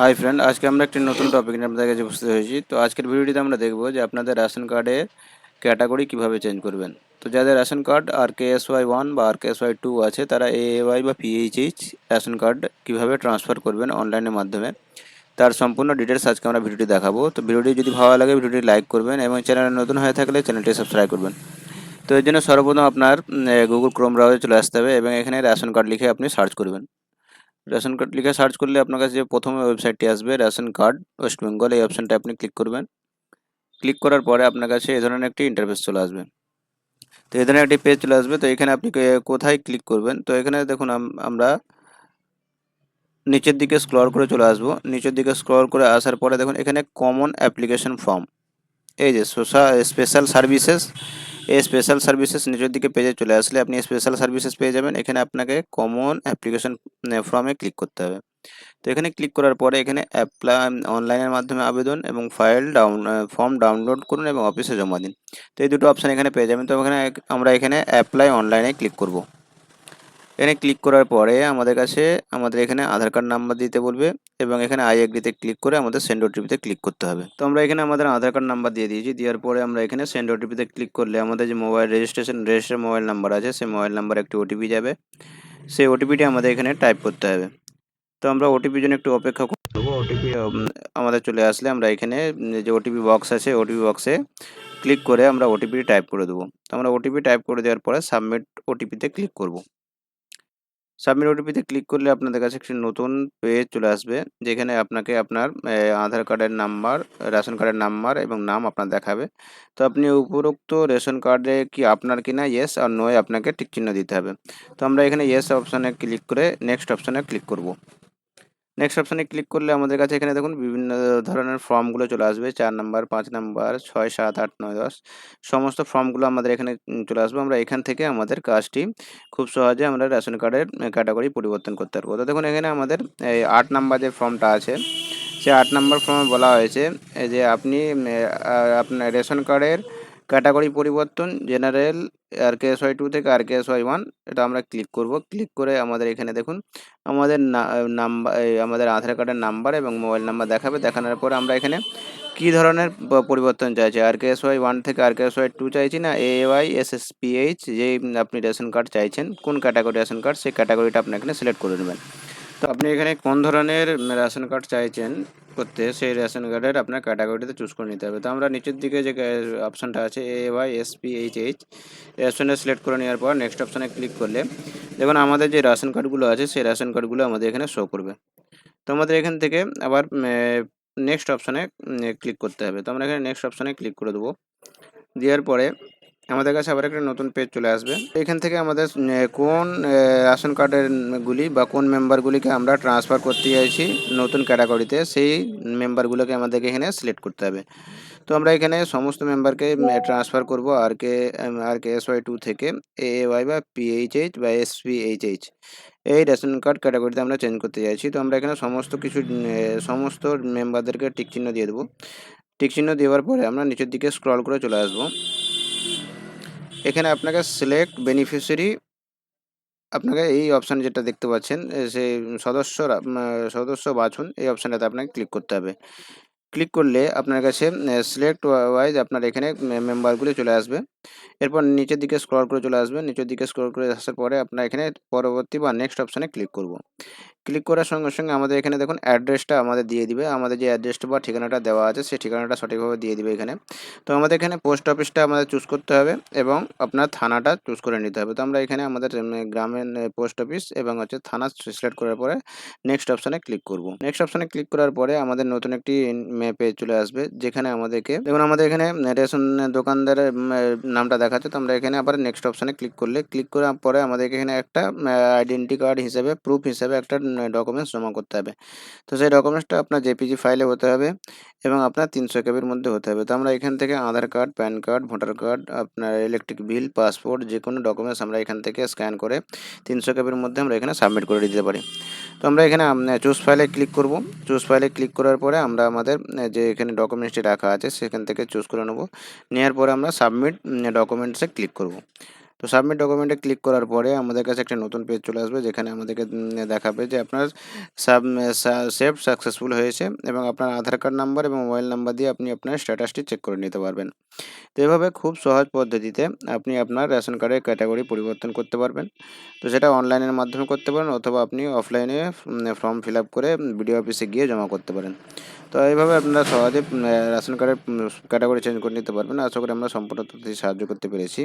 Hi friend আজকে আমরা একটি নতুন টপিক নিয়ে আপনাদের কাছে উপস্থিত হয়েছি। তো আজকের ভিডিওটিতে আমরা দেখব যে আপনাদের রেশন কার্ডে ক্যাটাগরি কীভাবে চেঞ্জ করবেন। তো যাদের ration card R K S Y one বা R K S Y two আছে, তারা এ ওয়াই বা পিএইচএইচ রেশন কার্ড কীভাবে ট্রান্সফার করবেন অনলাইনের মাধ্যমে, তার সম্পূর্ণ ডিটেলস আজকে আমরা ভিডিওটি দেখাবো। তো ভিডিওটি যদি ভালো লাগে, ভিডিওটি লাইক করবেন এবং চ্যানেলে নতুন হয়ে থাকলে চ্যানেলটি সাবস্ক্রাইব করবেন। তো এর জন্য সর্বপ্রথম আপনার গুগল ক্রোম ব্রাউজারে চলে আসতে হবে এবং এখানে রেশন কার্ড লিখে আপনি সার্চ করবেন। রেশন কার্ড লিখে সার্চ করলে আপনার কাছে যে প্রথমে ওয়েবসাইটটি আসবে, রেশন কার্ড ওয়েস্ট বেঙ্গল এই অপশানটা আপনি ক্লিক করবেন। ক্লিক করার পরে আপনার কাছে এই ধরনের একটি ইন্টারফেস চলে আসবে। তো ধরনের একটি পেজ চলে আসবে। তো এখানে আপনি কোথায় ক্লিক করবেন? তো এখানে দেখুন আমরা নিচের দিকে স্ক্রল করে চলে আসব। নিচের দিকে স্ক্রল করে আসার পরে দেখুন এখানে কমন অ্যাপ্লিকেশন ফর্ম এই যে social special services special services নিচের দিকে পেজে চলে আসলে আপনি স্পেশাল সার্ভিসেস পেয়ে যাবেন। এখানে আপনাকে কমন অ্যাপ্লিকেশন ফর্মে ক্লিক করতে হবে। তো এখানে ক্লিক করার পরে এখানে অ্যাপ্লাই অনলাইনের মাধ্যমে আবেদন এবং ফাইল ডাউন ফর্ম ডাউনলোড করুন এবং অফিসে জমা দিন। তো এই দুটো অপশান এখানে পেয়ে যাবেন। তো এখানে আমরা এখানে অ্যাপ্লাই অনলাইনে ক্লিক করব। এখানে ক্লিক করার পরে আমাদের কাছে আমাদের এখানে আধার কার্ড নাম্বার দিতে বলবে এবং এখানে আই এগ্রিতে ক্লিক করে আমাদের সেন্ড ওটিপিতে ক্লিক করতে হবে। তো আমরা এখানে আমাদের আধার কার্ড নাম্বার দিয়ে দিয়েছি। দেওয়ার পরে আমরা এখানে সেন্ড ওটিপিতে ক্লিক করলে আমাদের যে mobile registration register mobile number আছে, সেই মোবাইল নাম্বার একটি ওটিপি যাবে। সেই ওটিপিটি আমাদের এখানে টাইপ করতে হবে। তো আমরা ওটিপির জন্য একটু অপেক্ষা করব। ওটিপি আমাদের চলে আসলে আমরা এখানে যে ওটিপি বক্স আছে ওটিপি বক্সে ক্লিক করে আমরা ওটিপি টাইপ করে দেবো। তো আমরা ওটিপি টাইপ করে দেওয়ার পরে সাবমিট ওটিপিতে ক্লিক করব। সাবমিট ওটিপিতে ক্লিক করলে আপনাদের কাছে একটি নতুন পেজ চলে আসবে, যেখানে আপনাকে আপনার আধার কার্ডের নাম্বার রেশন কার্ডের নাম্বার এবং নাম আপনার দেখাবে। তো আপনি উপরোক্ত রেশন কার্ডে কি আপনার কি না ইয়েস আর নয় আপনাকে টিক চিহ্ন দিতে হবে। তো আমরা এখানে ইয়েস অপশানে ক্লিক করে নেক্সট অপশানে ক্লিক করব। নেক্সট অপশানে ক্লিক করলে আমাদের কাছে এখানে দেখুন বিভিন্ন ধরনের ফর্মগুলো চলে আসবে। চার নাম্বার পাঁচ নাম্বার ছয়, সাত, আট, নয়, দশ। সমস্ত ফর্মগুলো আমাদের এখানে চলে আসবে। আমরা এখান থেকে আমাদের কাজটি খুব সহজে আমরা রেশন কার্ডের ক্যাটাগরি পরিবর্তন করতে পারব। তো দেখুন এখানে আমাদের এই আট নাম্বার যে ফর্মটা আছে, সে আট নাম্বার ফর্মে বলা হয়েছে যে আপনি আপনার রেশন কার্ডের ক্যাটাগরি পরিবর্তন general R K S Y two থেকে R K S Y one এটা আমরা ক্লিক করব। ক্লিক করে আমাদের এখানে দেখুন, আমাদের নাম্বার আমাদের আধার কার্ডের নাম্বার এবং মোবাইল নাম্বার দেখাবে। দেখানোর পরে আমরা এখানে কী ধরনের পরিবর্তন চাইছি? R K S Y one থেকে R K S Y two চাইছি না? A Y S S P H যেই আপনি রেশন কার্ড চাইছেন, কোন ক্যাটাগরি রেশন কার্ড, সেই ক্যাটাগরিটা আপনি এখানে সিলেক্ট করে নেবেন। তো আপনি এখানে কোন ধরনের রেশন কার্ড চাইছেন করতে, সেই রেশন কার্ডের আপনার ক্যাটাগরিতে চুজ করে নিতে হবে। তো আমরা নিচের দিকে যে অপশানটা আছে A Y S P H H এই অপশানটা সিলেক্ট করে নেওয়ার পর নেক্সট অপশানে ক্লিক করলে, দেখুন আমাদের যে রেশন কার্ডগুলো আছে, সেই রেশন কার্ডগুলো আমাদের এখানে শো করবে। তো আমাদের এখান থেকে আবার নেক্সট অপশানে ক্লিক করতে হবে। তো আমরা এখানে নেক্সট অপশানে ক্লিক করে দেবো। দেওয়ার পরে আমাদের কাছে আবার একটা নতুন পেজ চলে আসবে। এখান থেকে আমাদের কোন রেশন কার্ডের গুলি বা কোন মেম্বারগুলিকে আমরা ট্রান্সফার করতে চাইছি নতুন ক্যাটাগরিতে সেই মেম্বারগুলোকে আমাদেরকে এখানে সিলেক্ট করতে হবে। তো আমরা এখানে সমস্ত মেম্বারকে ট্রান্সফার করব আর কে R K S Y two থেকে এ ওয়াই বা পিএইচএইচ বা এস পিএইচএইচ এই রেশন কার্ড ক্যাটাগরিতে আমরা চেঞ্জ করতে চাইছি। তো আমরা এখানে সমস্ত কিছু সমস্ত মেম্বারদেরকে টিক চিহ্ন দিয়ে দেবো। টিক চিহ্ন দেওয়ার পরে আমরা নিচের দিকে স্ক্রল করে চলে আসব। এখানে আপনাকে সিলেক্ট বেনিফিশিয়ারি আপনাকে এই অপশান যেটা দেখতে পাচ্ছেন সেই সদস্য সদস্য বাছুন, এই অপশানটাতে আপনাকে ক্লিক করতে হবে। ক্লিক করলে আপনার কাছে সিলেক্ট ওয়াইজ আপনার এখানে মেম্বারগুলি চলে আসবে। এরপর নিচের দিকে স্ক্রল করে চলে আসবে। নিচের দিকে স্ক্রল করে আসার পরে আপনার এখানে পরবর্তী বা নেক্সট অপশানে ক্লিক করব। ক্লিক করার সঙ্গে সঙ্গে আমাদের এখানে দেখুন অ্যাড্রেসটা আমাদের দিয়ে দিবে। আমাদের যে অ্যাড্রেসটা বা ঠিকানাটা দেওয়া আছে, সেই ঠিকানাটা সঠিকভাবে দিয়ে দিবে এখানে। তো আমাদের এখানে পোস্ট অফিসটা আমাদের চুজ করতে হবে এবং আপনার থানাটা চুজ করে নিতে হবে। তো আমরা এখানে আমাদের গ্রামের পোস্ট অফিস এবং হচ্ছে থানা সিলেক্ট করার পরে নেক্সট অপশানে ক্লিক করব। নেক্সট অপশানে ক্লিক করার পরে আমাদের নতুন একটি পেজ চলে আসবে, যেখানে আমাদেরকে, দেখুন আমাদের এখানে রেশন দোকানদারের নামটা দেখাচ্ছে। তো আমরা এখানে আবার নেক্সট অপশানে ক্লিক করলে ক্লিক করার পরে আমাদেরকে এখানে একটা আইডেন্টি কার্ড হিসেবে প্রুফ হিসেবে একটা ডকুমেন্টস জমা করতে হবে। তো সেই ডকুমেন্টসটা আপনার জেপিজি ফাইলে হতে হবে এবং আপনার তিনশো কেবির মধ্যে হতে হবে। তো আমরা এখান থেকে Aadhaar card PAN card voter card আপনার ইলেকট্রিক বিল পাসপোর্ট যে কোনো ডকুমেন্টস আমরা এখান থেকে স্ক্যান করে তিনশো কেবির মধ্যে আমরা এখানে সাবমিট করে দিতে পারি। তো আমরা এখানে চুজ ফাইলে ক্লিক করব। চুজ ফাইলে ক্লিক করার পরে আমরা আমাদের যে এখানে ডকুমেন্টসটি রাখা আছে, সেখান থেকে চুজ করে নেব। নেওয়ার পরে আমরা সাবমিট ডকুমেন্টসে ক্লিক করব। তো সাবমিট ডকুমেন্টে ক্লিক করার পরে আমাদের কাছে একটা নতুন পেজ চলে আসবে, যেখানে আমাদেরকে দেখাবে যে আপনার সাব সেভ সাকসেসফুল হয়েছে এবং আপনার আধার কার্ড নাম্বার এবং মোবাইল নাম্বার দিয়ে আপনি আপনার স্ট্যাটাসটি চেক করে নিতে পারবেন। তো এভাবে খুব সহজ পদ্ধতিতে আপনি আপনার রেশন কার্ডের ক্যাটাগরি পরিবর্তন করতে পারবেন। তো সেটা অনলাইনের মাধ্যমে করতে পারেন অথবা আপনি অফলাইনে ফর্ম ফিল আপ করে বিডিও অফিসে গিয়ে জমা করতে পারেন। তো এইভাবে আপনারা সহজে রেশন কার্ডের ক্যাটাগরি চেঞ্জ করে নিতে পারবেন। আশা করি আমরা সম্পূর্ণ সাহায্য করতে পেরেছি।